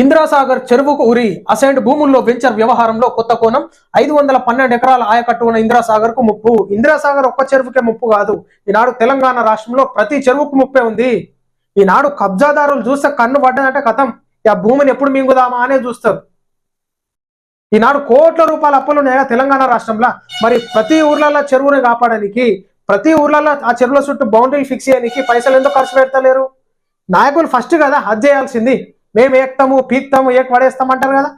ఇందిరాసాగర్ చెరువుకు ఉరి అసైన్డ్ భూముల్లో వెంచర్ వ్యవహారంలో కొత్త కోణం. ఐదు వందల పన్నెండు ఎకరాల ఆయకట్టు ఉన్న ఇందిరాసాగర్కు ముప్పు. ఇందిరాసాగర్ ఒక్క చెరువుకే ముప్పు కాదు. ఈనాడు తెలంగాణ రాష్ట్రంలో ప్రతి చెరువుకు ముప్పే ఉంది. ఈనాడు కబ్జాదారులు చూస్తే కన్ను పడ్డదంటే కథం. ఆ భూమిని ఎప్పుడు మింగుదామా అనే చూస్తారు. ఈనాడు కోట్ల రూపాయల అప్పులు ఉన్నాయా తెలంగాణ రాష్ట్రంలో? మరి ప్రతి ఊర్లలో చెరువుని కాపాడడానికి ప్రతి ఊర్లలో ఆ చెరువుల చుట్టూ బౌండరీలు ఫిక్స్ చేయడానికి పైసలు ఎందుకు ఖర్చు పెడతలేరు? నాయకులు ఫస్ట్ కదా హజ్ చేయాల్సింది. మేము ఏక్తాము పీక్తాము ఏక్ పడేస్తామంటారు కదా?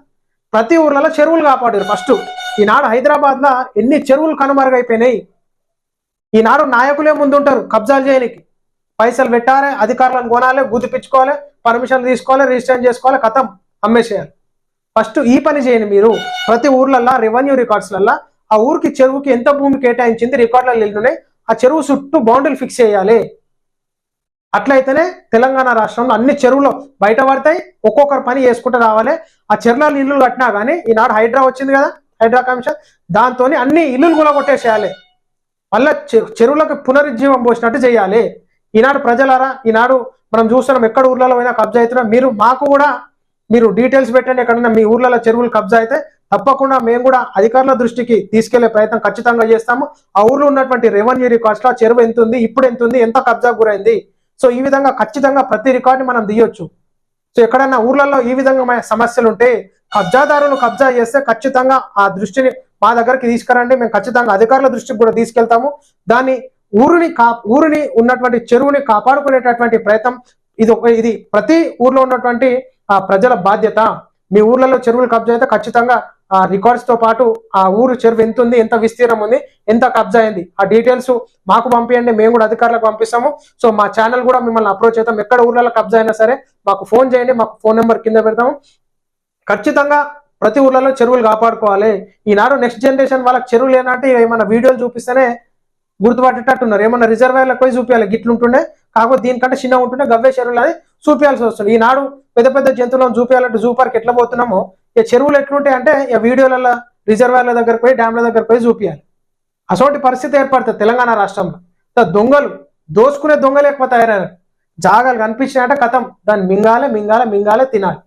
ప్రతి ఊర్లలో చెరువులు కాపాడారు ఫస్ట్. ఈనాడు హైదరాబాద్లో ఎన్ని చెరువులు కనుమరుగైపోయినాయి. ఈనాడు నాయకులే ముందుంటారు కబ్జాలు చేయడానికి పైసలు పెట్టాలి అధికారులను కొనాలి గుర్తిపించుకోవాలి పర్మిషన్ తీసుకోవాలి రిజిస్టర్ చేసుకోవాలి కథం అమ్మేసేయాలి. ఫస్ట్ ఈ పని చేయండి మీరు. ప్రతి ఊర్లల్లో రెవెన్యూ రికార్డ్స్లల్లో ఆ ఊరికి చెరువుకి ఎంత భూమి కేటాయించింది రికార్డులలో వెళ్ళినాయి ఆ చెరువు చుట్టూ బౌండరీలు ఫిక్స్ చేయాలి. అట్లయితేనే తెలంగాణ రాష్ట్రంలో అన్ని చెరువులు బయట పడతాయి. ఒక్కొక్కరు పని చేసుకుంటూ రావాలి. ఆ చెరువుల ఇల్లులు కట్టినా కానీ ఈనాడు హైడ్రా వచ్చింది కదా హైడ్రా కమిషన్. దాంతో అన్ని ఇల్లులు కూడా కొట్టేసేయాలి. మళ్ళీ చెరువులకు పునరుజ్జీవం పోసినట్టు చేయాలి. ఈనాడు ప్రజలారా ఈనాడు మనం చూస్తున్నాం ఎక్కడ ఊర్లలో పోయినా కబ్జా అవుతున్నాం. మీరు మాకు కూడా మీరు డీటెయిల్స్ పెట్టండి. ఎక్కడన్నా మీ ఊర్లలో చెరువులు కబ్జా అయితే తప్పకుండా మేము కూడా అధికారుల దృష్టికి తీసుకెళ్ళే ప్రయత్నం ఖచ్చితంగా చేస్తాము. ఆ ఊర్లో ఉన్నటువంటి రెవెన్యూ రికార్డ్స్లో చెరువు ఎంత ఉంది ఇప్పుడు ఎంత ఉంది ఎంత కబ్జా గురైంది సో ఈ విధంగా ఖచ్చితంగా ప్రతి రికార్డుని మనం తీయొచ్చు. సో ఎక్కడైనా ఊర్లలో ఈ విధంగా సమస్యలు ఉంటే కబ్జాదారులు కబ్జా చేస్తే ఖచ్చితంగా ఆ దృష్టిని మా దగ్గరికి తీసుకురండి. మేము ఖచ్చితంగా అధికారుల దృష్టికి కూడా తీసుకెళ్తాము. దాన్ని ఊరిని కా ఊరిని ఉన్నటువంటి చెరువుని కాపాడుకునేటటువంటి ప్రయత్నం ఇది ఒక ఇది ప్రతి ఊర్లో ఉన్నటువంటి ఆ ప్రజల బాధ్యత. మీ ఊర్లలో చెరువులు కబ్జా అయితే ఖచ్చితంగా ఆ రికార్డ్స్తో పాటు ఆ ఊరు చెరువు ఎంత ఉంది ఎంత విస్తీర్ణం ఉంది ఎంత కబ్జా అయింది ఆ డీటెయిల్స్ మాకు పంపించండి మేము కూడా అధికారులకు పంపిస్తాము. సో మా ఛానల్ కూడా మిమ్మల్ని అప్రోచ్ అవుతాం ఎక్కడ ఊర్లలో కబ్జా అయినా సరే మాకు ఫోన్ చేయండి మాకు ఫోన్ నెంబర్ కింద పెడతాము. ఖచ్చితంగా ప్రతి ఊర్లలో చెరువులు కాపాడుకోవాలి. ఈనాడు నెక్స్ట్ జనరేషన్ వాళ్ళకి చెరువులు లేనట్టు ఏమైనా వీడియోలు చూపిస్తేనే గుర్తుపట్టేటట్టున్నారు. ఏమన్నా రిజర్వాయర్లకు పోయి చూపించాలి గిట్లుంటుండే కాకపోతే దీనికంటే చిన్న ఉంటుండే గవ్వే చెరువులు అని చూపించాల్సి వస్తుంది. ఈనాడు పెద్ద పెద్ద జంతువులను చూపించాలంటే జూ పార్క్ ఎట్లా పోతున్నామో ఇక చెరువులు ఎట్లుంటాయి అంటే ఇక వీడియోలలో రిజర్వాయర్ల దగ్గర పోయి డ్యామ్ల దగ్గర పోయి చూపించాలి అసోంటి పరిస్థితి ఏర్పడుతుంది తెలంగాణ రాష్ట్రంలో. దొంగలు దోసుకునే దొంగలు ఎక్కువ తయారయ్యారు. జాగాలు కనిపించినట్టే కథం. దాన్ని మింగాలే మింగాలే మింగాలే తినాలి.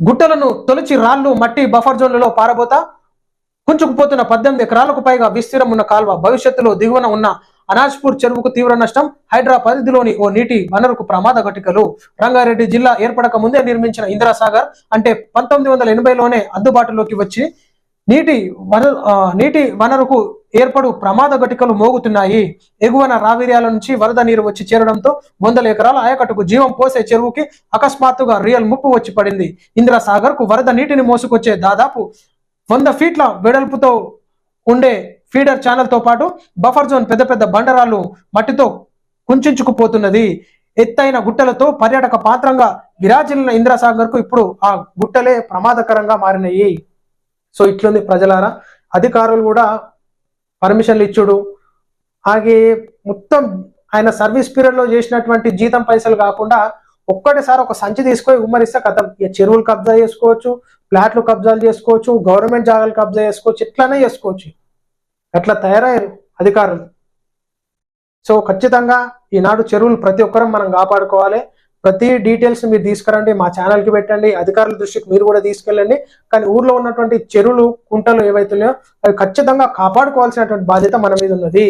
గుట్టలను తొలిచి రాళ్ళు మట్టి బఫర్ జోన్లలో పారబోతా కుంచుకుపోతున్న పద్దెనిమిది ఎకరాలకు పైగా విస్తీర్ణం ఉన్న కాల్వ భవిష్యత్తులో దిగువన ఉన్న అనాజ్పూర్ చెరువుకు తీవ్ర నష్టం. హైడ్రా పరిధిలోని ఓ నీటి వనరుకు ప్రమాద ఘటికలు. రంగారెడ్డి జిల్లా ఏర్పడక ముందే నిర్మించిన ఇందిరాసాగర్ అంటే పంతొమ్మిది వందల ఎనభైలోనే అందుబాటులోకి వచ్చి నీటి వనరు నీటి వనరుకు ఏర్పడు ప్రమాద ఘటికలు మోగుతున్నాయి. ఎగువన రావిర్యాల నుంచి వరద నీరు వచ్చి చేరడంతో వందల ఎకరాల ఆయకట్టుకు జీవం పోసే చెరువుకి అకస్మాత్తుగా రియల్ ముప్పు వచ్చి పడింది. ఇందిరాసాగర్కు వరద నీటిని మోసుకొచ్చే దాదాపు వంద ఫీట్ల వెడల్పుతో ఉండే ఫీడర్ ఛానల్తో పాటు బఫర్ జోన్ పెద్ద పెద్ద బండరాలు మట్టితో కుంచుకుపోతున్నది. ఎత్తైన గుట్టలతో పర్యాటక పాత్రంగా విరాజిల్లిన ఇందిరాసాగర్కు ఇప్పుడు ఆ గుట్టలే ప్రమాదకరంగా మారినాయి. సో ఇట్లుంది ప్రజలారా. అధికారులు కూడా పర్మిషన్లు ఇచ్చుడు. అలాగే మొత్తం ఆయన సర్వీస్ పీరియడ్లో చేసినటువంటి జీతం పైసలు కాకుండా ఒక్కటేసారి ఒక సంచి తీసుకొని ఉమ్మరిస్తే కథం. ఇక చెరువులు కబ్జా చేసుకోవచ్చు ఫ్లాట్లు కబ్జాలు చేసుకోవచ్చు గవర్నమెంట్ జాగాలు కబ్జా చేసుకోవచ్చు ఇట్లానే చేసుకోవచ్చు. అట్లా తయారయ్యారు అధికారులు? సో ఖచ్చితంగా ఈనాడు చెరువులు ప్రతి ఒక్కరం మనం కాపాడుకోవాలి. ప్రతి డీటెయిల్స్ మీరు తీసుకురండి మా ఛానల్కి పెట్టండి అధికారుల దృష్టికి మీరు కూడా తీసుకెళ్ళండి. కానీ ఊర్లో ఉన్నటువంటి చెరువులు కుంటలు ఏవైతున్నాయో అవి ఖచ్చితంగా కాపాడుకోవాల్సినటువంటి బాధ్యత మన మీద ఉన్నది.